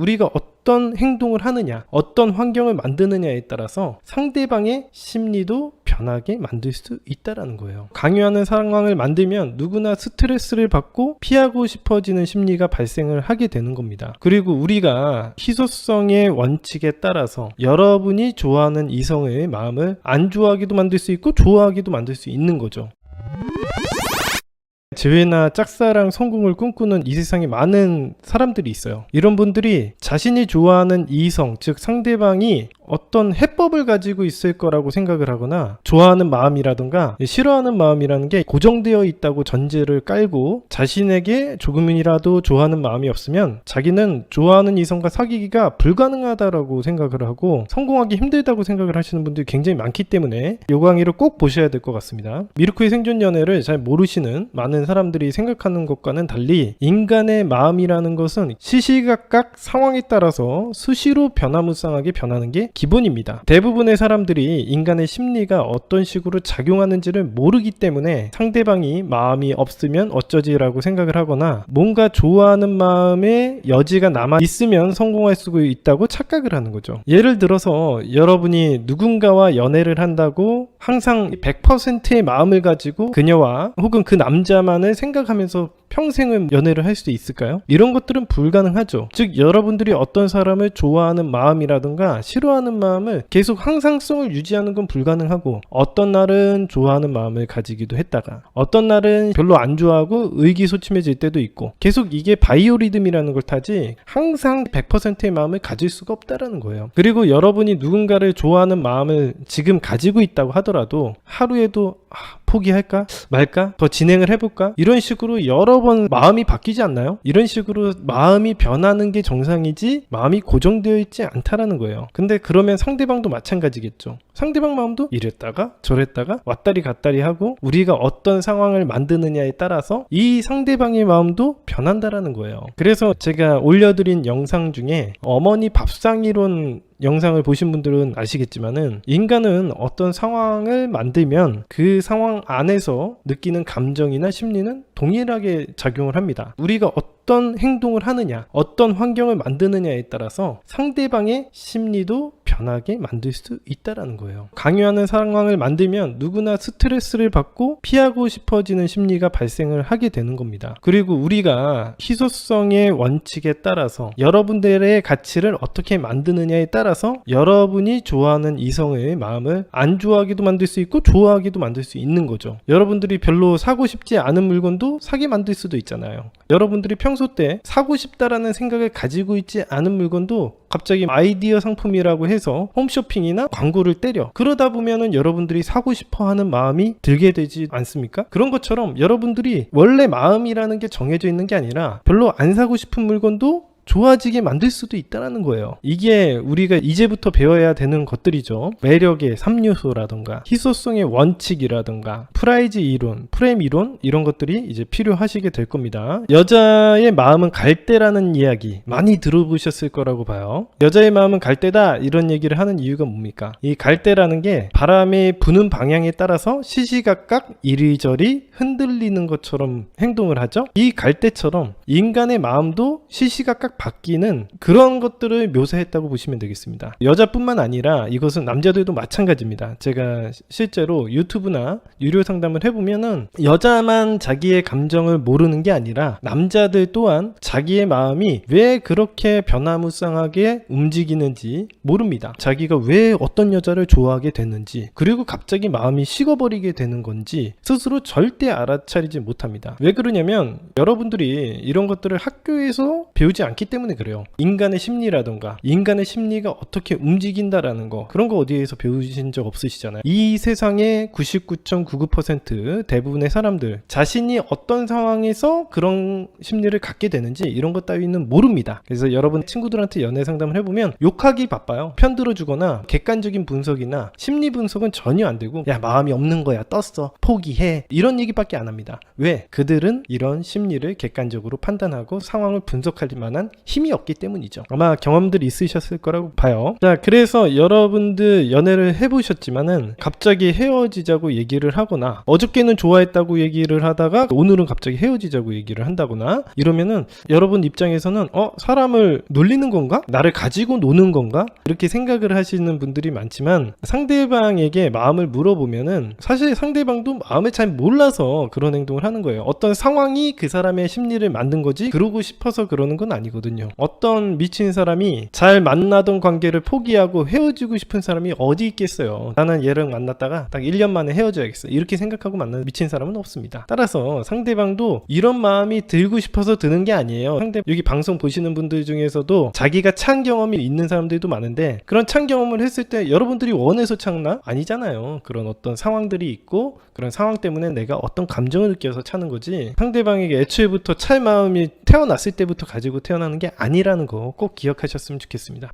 우리가 어떤 행동을 하느냐, 어떤 환경을 만드느냐에 따라서 상대방의 심리도 변하게 만들 수 있다라는 거예요. 강요하는 상황을 만들면 누구나 스트레스를 받고 피하고 싶어지는 심리가 발생을 하게 되는 겁니다. 그리고 우리가 희소성의 원칙에 따라서 여러분이 좋아하는 이성의 마음을 안 좋아하기도 만들 수 있고 좋아하기도 만들 수 있는 거죠. 재회나 짝사랑 성공을 꿈꾸는 이 세상에 많은 사람들이 있어요. 이런 분들이 자신이 좋아하는 이성, 즉 상대방이 어떤 해법을 가지고 있을 거라고 생각을 하거나 좋아하는 마음이라든가 싫어하는 마음이라는 게 고정되어 있다고 전제를 깔고 자신에게 조금이라도 좋아하는 마음이 없으면 자기는 좋아하는 이성과 사귀기가 불가능하다라고 생각을 하고 성공하기 힘들다고 생각을 하시는 분들이 굉장히 많기 때문에 요 강의를 꼭 보셔야 될 것 같습니다. 미르크의 생존 연애를 잘 모르시는 많은 사람들이 생각하는 것과는 달리 인간의 마음이라는 것은 시시각각 상황에 따라서 수시로 변화무쌍하게 변하는 게 기본입니다. 대부분의 사람들이 인간의 심리가 어떤 식으로 작용하는지를 모르기 때문에 상대방이 마음이 없으면 어쩌지라고 생각을 하거나 뭔가 좋아하는 마음의 여지가 남아 있으면 성공할 수 있다고 착각을 하는 거죠. 예를 들어서 여러분이 누군가와 연애를 한다고 항상 100%의 마음을 가지고 그녀와 혹은 그 남자만을 생각하면서 평생을 연애를 할 수 있을까요? 이런 것들은 불가능하죠. 즉 여러분들이 어떤 사람을 좋아하는 마음이라든가 싫어하는 마음을 계속 항상성을 유지하는 건 불가능하고 어떤 날은 좋아하는 마음을 가지기도 했다가 어떤 날은 별로 안 좋아하고 의기소침해질 때도 있고 계속 이게 바이오리듬이라는 걸 타지 항상 100%의 마음을 가질 수가 없다라는 거예요. 그리고 여러분이 누군가를 좋아하는 마음을 지금 가지고 있다고 하더라도 하루에도 아, 포기할까 말까 더 진행을 해볼까 이런 식으로 여러 번 마음이 바뀌지 않나요? 이런 식으로 마음이 변하는 게 정상이지 마음이 고정되어 있지 않다라는 거예요. 근데 그러면 상대방도 마찬가지겠죠. 상대방 마음도 이랬다가 저랬다가 왔다리 갔다리 하고 우리가 어떤 상황을 만드느냐에 따라서 이 상대방의 마음도 변한다라는 거예요. 그래서 제가 올려드린 영상 중에 어머니 밥상이론 영상을 보신 분들은 아시겠지만은 인간은 어떤 상황을 만들면 그 상황 안에서 느끼는 감정이나 심리는 동일하게 작용을 합니다. 우리가 어떤 행동을 하느냐, 어떤 환경을 만드느냐에 따라서 상대방의 심리도 변하게 만들 수 있다라는 거예요. 강요하는 상황을 만들면 누구나 스트레스를 받고 피하고 싶어지는 심리가 발생을 하게 되는 겁니다. 그리고 우리가 희소성의 원칙에 따라서 여러분들의 가치를 어떻게 만드느냐에 따라서 여러분이 좋아하는 이성의 마음을 안 좋아하기도 만들 수 있고 좋아하기도 만들 수 있는 거죠. 여러분들이 별로 사고 싶지 않은 물건도 사게 만들 수도 있잖아요. 여러분들이 평소 때 사고 싶다라는 생각을 가지고 있지 않은 물건도 갑자기 아이디어 상품이라고 해서 홈쇼핑이나 광고를 때려 그러다 보면은 여러분들이 사고 싶어 하는 마음이 들게 되지 않습니까? 그런 것처럼 여러분들이 원래 마음이라는 게 정해져 있는 게 아니라 별로 안 사고 싶은 물건도 좋아지게 만들 수도 있다는 거예요. 이게 우리가 이제부터 배워야 되는 것들이죠. 매력의 3요소라던가 희소성의 원칙이라던가 프라이즈 이론, 프레임 이론 이런 것들이 이제 필요하시게 될 겁니다. 여자의 마음은 갈대라는 이야기 많이 들어보셨을 거라고 봐요. 여자의 마음은 갈대다 이런 얘기를 하는 이유가 뭡니까? 이 갈대라는 게 바람의 부는 방향에 따라서 시시각각 이리저리 흔들리는 것처럼 행동을 하죠. 이 갈대처럼 인간의 마음도 시시각각 바뀌는 그런 것들을 묘사했다고 보시면 되겠습니다. 여자뿐만 아니라 이것은 남자들도 마찬가지입니다. 제가 실제로 유튜브나 유료 상담을 해보면은 여자만 자기의 감정을 모르는 게 아니라 남자들 또한 자기의 마음이 왜 그렇게 변화무쌍하게 움직이는지 모릅니다. 자기가 왜 어떤 여자를 좋아하게 됐는지 그리고 갑자기 마음이 식어버리게 되는 건지 스스로 절대 알아차리지 못합니다. 왜 그러냐면 여러분들이 이런 것들을 학교에서 배우지 않기 때문에 그래요. 인간의 심리라던가 인간의 심리가 어떻게 움직인다라는 거 그런 거 어디에서 배우신 적 없으시잖아요. 이 세상의 99.99% 대부분의 사람들 자신이 어떤 상황에서 그런 심리를 갖게 되는지 이런 것 따위는 모릅니다. 그래서 여러분 친구들한테 연애 상담을 해보면 욕하기 바빠요. 편 들어주거나 객관적인 분석이나 심리 분석은 전혀 안 되고 야 마음이 없는 거야 떴어 포기해 이런 얘기밖에 안 합니다. 왜? 그들은 이런 심리를 객관적으로 판단하고 상황을 분석할 만한 힘이 없기 때문이죠. 아마 경험들이 있으셨을 거라고 봐요. 자, 그래서 여러분들 연애를 해보셨지만은 갑자기 헤어지자고 얘기를 하거나 어저께는 좋아했다고 얘기를 하다가 오늘은 갑자기 헤어지자고 얘기를 한다거나 이러면은 여러분 입장에서는 어 사람을 놀리는 건가? 나를 가지고 노는 건가? 이렇게 생각을 하시는 분들이 많지만 상대방에게 마음을 물어보면은 사실 상대방도 마음을 잘 몰라서 그런 행동을 하는 거예요. 어떤 상황이 그 사람의 심리를 만든 거지 그러고 싶어서 그러는 건 아니거든요. 어떤 미친 사람이 잘 만나던 관계를 포기하고 헤어지고 싶은 사람이 어디 있겠어요. 나는 얘랑 만났다가 딱 1년 만에 헤어져야겠어. 이렇게 생각하고 만나는 미친 사람은 없습니다. 따라서 상대방도 이런 마음이 들고 싶어서 드는 게 아니에요. 상대 여기 방송 보시는 분들 중에서도 자기가 찬 경험이 있는 사람들도 많은데 그런 찬 경험을 했을 때 여러분들이 원해서 찬나? 아니잖아요. 그런 어떤 상황들이 있고 그런 상황 때문에 내가 어떤 감정을 느껴서 차는 거지 상대방에게 애초에부터 찰 마음이 태어났을 때부터 가지고 태어나는 게 아니라는 거 꼭 기억하셨으면 좋겠습니다.